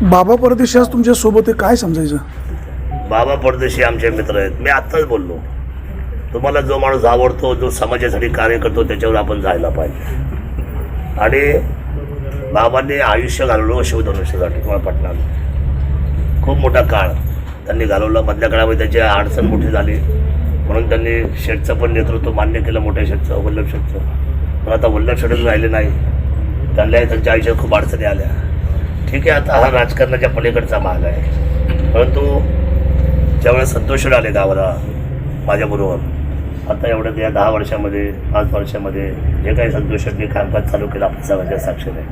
बाबा परदेशी आज तुमच्यासोबत आहे काय समजायचं? बाबा परदेशी आमचे मित्र आहेत. मी आत्ताच बोललो. तुम्हाला जो माणूस आवडतो जो समाजासाठी कार्य करतो त्याच्यावर आपण जायला पाहिजे. आणि बाबांनी आयुष्य घालवलं शिवधनुष्यासाठी तुम्हाला पटणार खूप मोठा काळ त्यांनी घालवला. मधल्या काळामध्ये त्याची अडचण मोठी झाली. म्हणून त्यांनी शेठचं पण नेतृत्व मान्य केलं मोठ्या शेठचं वल्लभ शेठचं. पण आता वल्लभ शेठच राहिले नाही. त्यांनाही त्यांच्या आयुष्यात खूप अडचणी आल्या. ठीक आहे आता हा राजकारणाच्या पलीकडचा भाग आहे. परंतु ज्यावेळेस संतोष आले गावाला माझ्याबरोबर आता एवढं या दहा वर्षामध्ये पाच वर्षामध्ये जे काही संतोषांनी कामकाज चालू केलं आपल्या सगळ्यांच्या साक्षीने.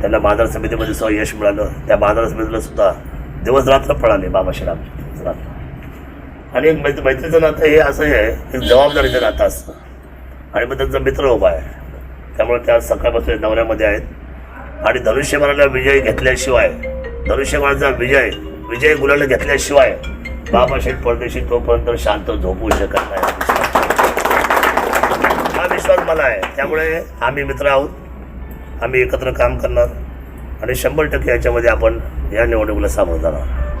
त्यांना बाजार समितीमध्ये सुद्धा यश मिळालं. त्या बाजार समितीला सुद्धा दिवस रात्र पळाले बाबा श्रीराम दिवस रात्र आणि एक मैत्री मैत्रीचं नातं हे असं आहे एक जबाबदारीचं नातं असतं. आणि मग त्यांचा मित्र उभा आहे. त्यामुळे त्या सकाळपासून नवऱ्यामध्ये आहेत. आणि धनुष्यबाणाला विजय घेतल्याशिवाय धनुष्यबाणाचा विजय विजय गुलाला घेतल्याशिवाय बाबा शेठ परदेशी तोपर्यंत शांत झोपू शकत नाही. हा विश्वास मला आहे. त्यामुळे आम्ही मित्र आहोत. आम्ही एकत्र काम करणार आणि शंभर टक्के याच्यामध्ये आपण या निवडणुकीला सामोरं जाणार